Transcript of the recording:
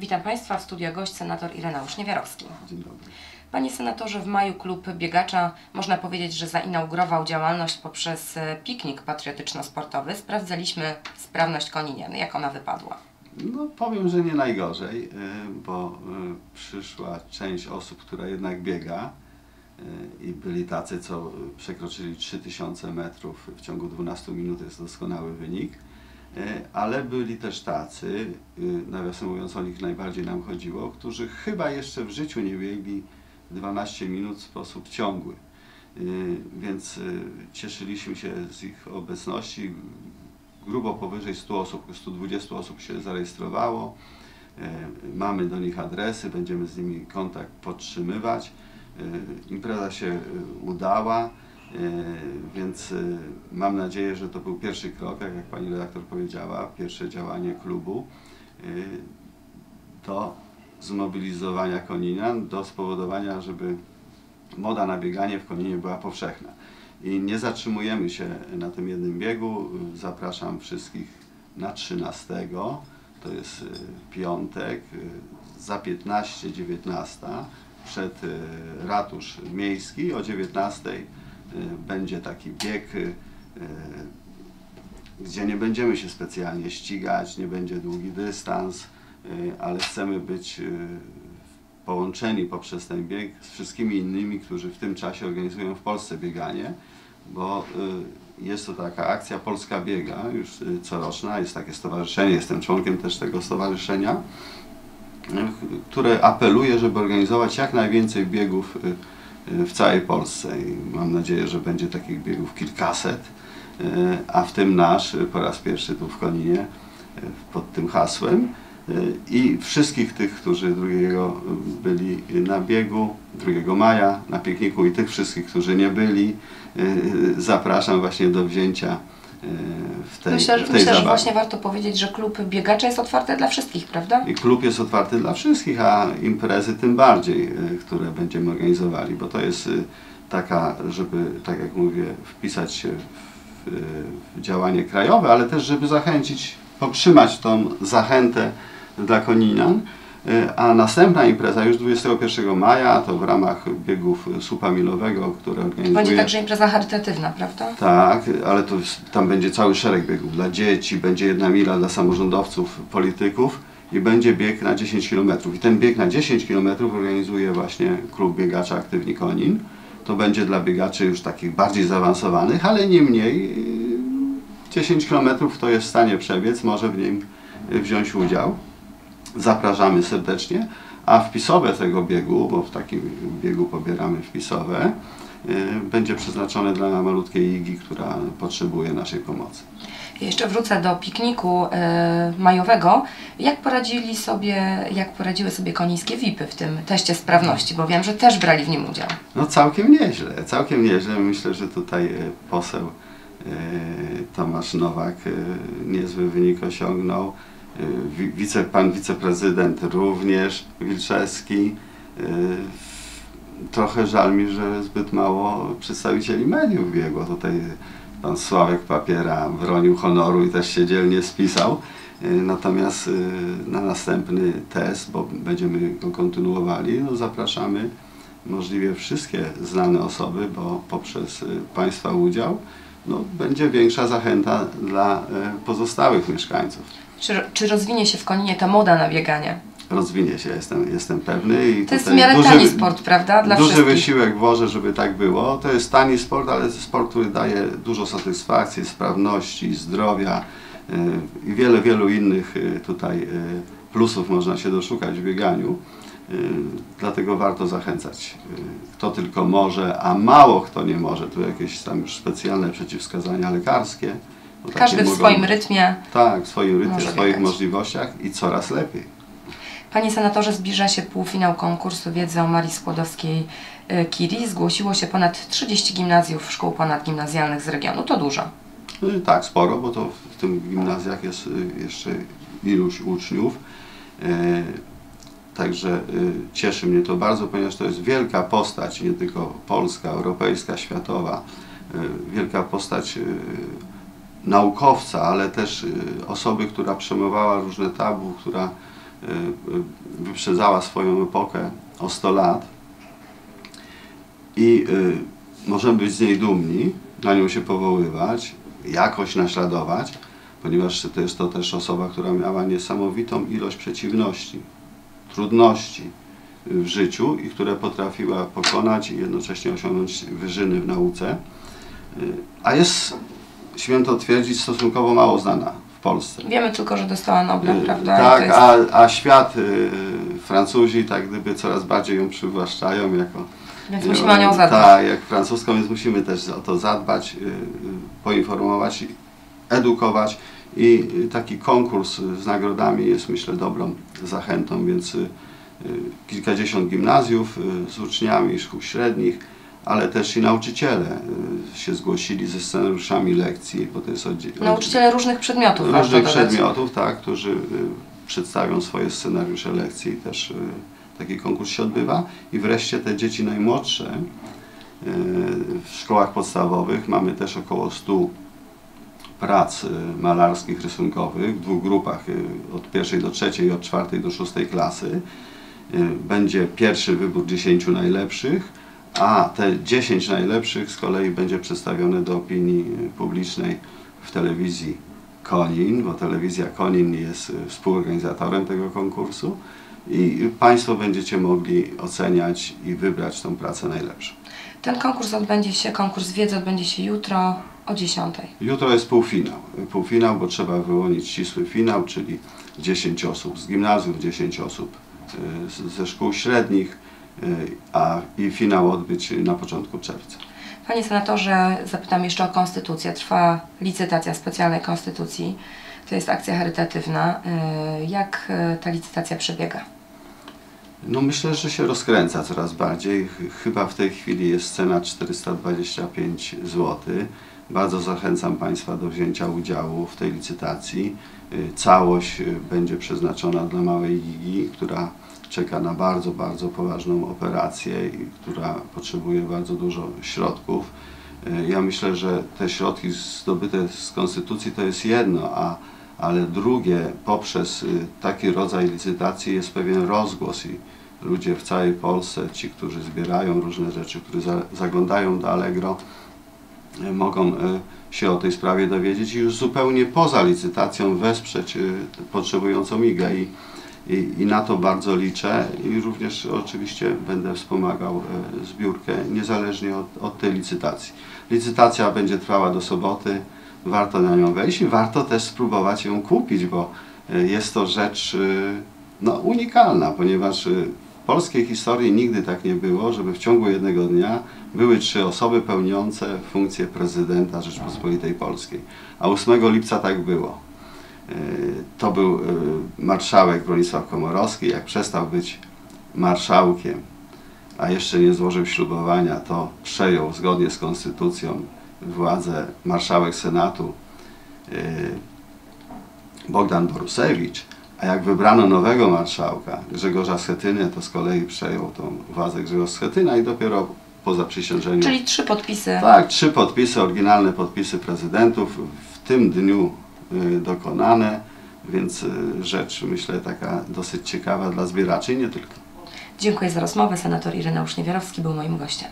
Witam Państwa w studio gość senator Ireneusz Niewiarowski. Dzień dobry. Panie senatorze, w maju klub biegacza można powiedzieć, że zainaugurował działalność poprzez e, piknik patriotyczno-sportowy. Sprawdzaliśmy sprawność koniniany, jak ona wypadła. No powiem, że nie najgorzej, y, bo y, przyszła część osób, która jednak biega i byli tacy, co przekroczyli 3000 metrów w ciągu 12 minut, to jest doskonały wynik, ale byli też tacy, y, nawiasem mówiąc o nich najbardziej nam chodziło, którzy chyba jeszcze w życiu nie biegli 12 minut w sposób ciągły. Y, Więc y, cieszyliśmy się z ich obecności. Grubo powyżej 100 osób, 120 osób się zarejestrowało. Y, Mamy do nich adresy, będziemy z nimi kontakt podtrzymywać. Y, Impreza się udała, więc y, mam nadzieję, że to był pierwszy krok, jak, jak pani redaktor powiedziała, pierwsze działanie klubu y, do zmobilizowania Koninian, do spowodowania, żeby moda na bieganie w Koninie była powszechna. I nie zatrzymujemy się na tym jednym biegu. Zapraszam wszystkich na 13. To jest piątek, za 15-19 przed ratusz miejski. O 19 y, będzie taki bieg, y, gdzie nie będziemy się specjalnie ścigać, nie będzie długi dystans, y, ale chcemy być y, połączeni poprzez ten bieg z wszystkimi innymi, którzy w tym czasie organizują w Polsce bieganie, bo y, jest to taka akcja Polska Biega, już y, coroczna, jest takie stowarzyszenie, jestem członkiem też tego stowarzyszenia, y, które apeluje, żeby organizować jak najwięcej biegów y, y, w całej Polsce i mam nadzieję, że będzie takich biegów kilkaset, y, a w tym nasz y, po raz pierwszy tu w Koninie y, pod tym hasłem. Y, I wszystkich tych, którzy drugiego y, byli na biegu, 2 maja na pikniku i tych wszystkich, którzy nie byli, y, zapraszam właśnie do wzięcia y, w tej, myślę, że, w tej myślę że zabawie. właśnie warto powiedzieć, że klub biegacza jest otwarty dla wszystkich, prawda? I klub jest otwarty dla wszystkich, a imprezy tym bardziej, y, które będziemy organizowali, bo to jest y, taka, żeby, tak jak mówię, wpisać się w, w działanie krajowe, ale też, żeby zachęcić, podtrzymać tą zachętę dla Koninian. Y, A następna impreza już 21 maja, to w ramach biegów Słupa Milowego, które organizuje... Będzie także impreza charytatywna, prawda? Tak, ale to tam będzie cały szereg biegów dla dzieci, będzie jedna mila dla samorządowców, polityków i będzie bieg na 10 km. I ten bieg na 10 km organizuje właśnie klub biegacza Aktywni Konin. To będzie dla biegaczy już takich bardziej zaawansowanych, ale nie mniej. yy, 10 km to jest w stanie przebiec, może w nim wziąć udział. Zapraszamy serdecznie. A wpisowe tego biegu, bo w takim biegu pobieramy wpisowe, yy, będzie przeznaczone dla malutkiej Igi, która potrzebuje naszej pomocy. Jeszcze wrócę do pikniku e, majowego. Jak poradzili sobie, jak poradziły sobie konińskie VIPy w tym teście sprawności, bo wiem, że też brali w nim udział. No całkiem nieźle, całkiem nieźle. Myślę, że tutaj e, poseł e, Tomasz Nowak e, niezły wynik osiągnął. Wi- Wice, pan wiceprezydent również, Wilczewski. E, Trochę żal mi, że zbyt mało przedstawicieli mediów biegło. Tutaj pan Sławek Papiera bronił honoru i też się dzielnie spisał. E, Natomiast na następny test, bo będziemy go kontynuowali, no zapraszamy możliwie wszystkie znane osoby, bo poprzez y, Państwa udział no, będzie większa zachęta dla y, pozostałych mieszkańców. Czy, czy rozwinie się w Koninie ta moda na bieganie? Rozwinie się, jestem, jestem pewny. I To jest w miarę duży- tani sport, prawda? Dla duży wszystkich. wysiłek włożę, żeby tak było. To jest tani sport, ale sport, który daje dużo satysfakcji, sprawności, zdrowia y, i wiele, wielu innych y, tutaj y, plusów można się doszukać w bieganiu. Dlatego warto zachęcać. Kto tylko może, a mało kto nie może. Tu jakieś tam już specjalne przeciwwskazania lekarskie. Bo takie Każdy w mogą- swoim rytmie. Tak, w swoim rytmie, w swoich możliwościach i coraz lepiej. Panie senatorze, zbliża się półfinał konkursu wiedzy o Marii Skłodowskiej-Curie. Zgłosiło się ponad 30 gimnazjów szkół ponadgimnazjalnych z regionu. To dużo. Y, Tak, sporo, bo to w tym gimnazjach jest y, jeszcze iluś uczniów. E, Także y, cieszy mnie to bardzo, ponieważ to jest wielka postać, nie tylko polska, europejska, światowa, y, wielka postać y, naukowca, ale też y, osoby, która przemowała różne tabu, która y, wyprzedzała swoją epokę o 100 lat i y, możemy być z niej dumni, na nią się powoływać, jakoś naśladować, ponieważ to jest to też osoba, która miała niesamowitą ilość przeciwności, trudności w życiu i które potrafiła pokonać i jednocześnie osiągnąć wyżyny w nauce, a jest, święto twierdzić, stosunkowo mało znana w Polsce. Wiemy tylko, że dostała Nobla, Y, prawda? Tak, jest- a, a świat, y, Francuzi tak gdyby coraz bardziej ją przywłaszczają jako... Więc musimy o nią zadbać. Tak, jak francuską, więc musimy też o to zadbać, y, y, poinformować, edukować i y, taki konkurs z nagrodami jest myślę dobrą zachętą, więc y, y, kilkadziesiąt gimnazjów y, z uczniami szkół średnich, ale też i nauczyciele y, się zgłosili ze scenariuszami lekcji, bo to jest Nauczyciele różnych przedmiotów. różnych przedmiotów, tak, którzy y, przedstawią swoje scenariusze lekcji, też y, taki konkurs się odbywa. I wreszcie te dzieci najmłodsze w szkołach podstawowych mamy też około 100 prac malarskich, rysunkowych w dwóch grupach, od pierwszej do trzeciej, od czwartej do szóstej klasy. Będzie pierwszy wybór 10 najlepszych, a te 10 najlepszych z kolei będzie przedstawione do opinii y, publicznej w telewizji Konin, bo telewizja Konin jest y, współorganizatorem tego konkursu i Państwo będziecie mogli oceniać i wybrać tą pracę najlepszą. Ten konkurs odbędzie się, konkurs wiedzy odbędzie się jutro o 10. Jutro jest półfinał. Półfinał, bo trzeba wyłonić ścisły finał, czyli 10 osób z gimnazjów, 10 osób z- ze szkół średnich, a i finał odbyć na początku czerwca. Panie senatorze, zapytam jeszcze o konstytucję. Trwa licytacja specjalnej konstytucji. To jest akcja charytatywna. Y, Jak y, ta licytacja przebiega? No myślę, że się rozkręca coraz bardziej. Ch- Chyba w tej chwili jest cena 425 zł. Bardzo zachęcam Państwa do wzięcia udziału w tej licytacji. Y, Całość y, będzie przeznaczona dla małej Gigi, która czeka na bardzo, bardzo poważną operację i która potrzebuje bardzo dużo środków. Y, Ja myślę, że te środki zdobyte z konstytucji to jest jedno, a ale drugie, poprzez taki rodzaj licytacji jest pewien rozgłos i ludzie w całej Polsce, ci, którzy zbierają różne rzeczy, którzy za, zaglądają do Allegro, mogą y, się o tej sprawie dowiedzieć i już zupełnie poza licytacją wesprzeć y, potrzebującą igę. I, i, i na to bardzo liczę. I również oczywiście będę wspomagał zbiórkę niezależnie od, od tej licytacji. Licytacja będzie trwała do soboty, warto na nią wejść i warto też spróbować ją kupić, bo jest to rzecz no, unikalna, ponieważ polskiej historii nigdy tak nie było, żeby w ciągu jednego dnia były trzy osoby pełniące funkcję prezydenta Rzeczpospolitej Polskiej. A 8 lipca tak było. Y, To był y, marszałek Bronisław Komorowski. Jak przestał być marszałkiem, a jeszcze nie złożył ślubowania, to przejął zgodnie z konstytucją władzę marszałek Senatu y, Bogdan Borusewicz, a jak wybrano nowego marszałka, Grzegorza Schetynę, to z kolei przejął tą władzę Grzegorz Schetyna i dopiero po zaprzysiężeniu... Czyli trzy podpisy. Tak, trzy podpisy, oryginalne podpisy prezydentów w tym dniu y, dokonane, więc y, rzecz myślę taka dosyć ciekawa dla zbieraczy i nie tylko. Dziękuję za rozmowę. Senator Ireneusz Niewiarowski był moim gościem.